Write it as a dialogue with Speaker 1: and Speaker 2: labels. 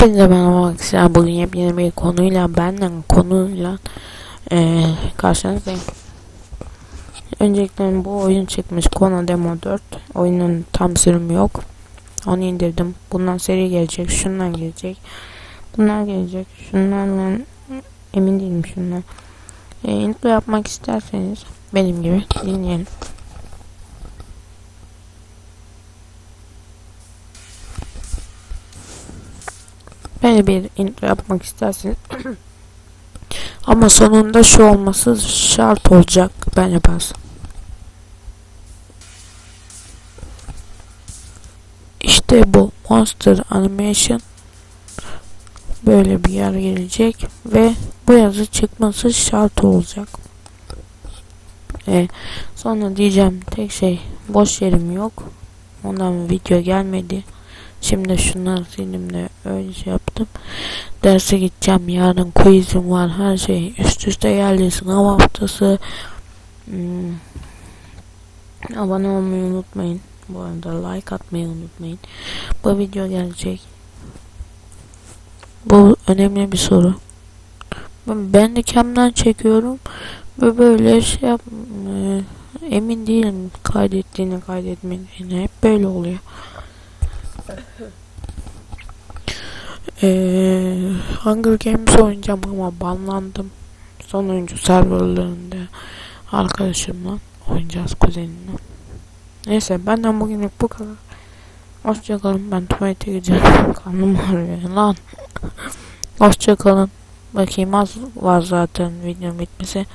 Speaker 1: Hepinize merhaba arkadaşlar. Bugün yepyeni bir konuyla benden konuyla eee karşınızdayım. Öncelikle bu oyun çıkmış Kona Demo 4. Oyunun tam sürümü yok. Onu indirdim. Bundan seri gelecek. Şundan gelecek. Bunlar gelecek. Şunlarla emin değilim şunlar. E, intro yapmak isterseniz benim gibi dinleyelim. Böyle bir intro yapmak isterseniz ama sonunda şu olması şart olacak ben yaparsam. İşte bu Monster Animation böyle bir yer gelecek ve bu yazı çıkması şart olacak. E, sonra diyeceğim tek şey boş yerim yok. Ondan video gelmedi. Şimdi şunları sildim de öyle şey yaptım. Derse gideceğim. Yarın quizim var. Her şey üst üste geldi. Sınav haftası. Hmm. Abone olmayı unutmayın. Bu arada like atmayı unutmayın. Bu video gelecek. Bu önemli bir soru. Ben de camdan çekiyorum. Ve böyle şey yap e, emin değilim kaydettiğini kaydetmediğini. Hep böyle oluyor. Ee, Hunger Games oynayacağım ama banlandım. Son oyuncu serverlarında arkadaşımla oynayacağız kuzenimle. Neyse benden bugünlük bu kadar. Hoşçakalın ben tuvalete gideceğim. Karnım ağrıyor lan. Hoşçakalın. Bakayım az var zaten videonun bitmesi.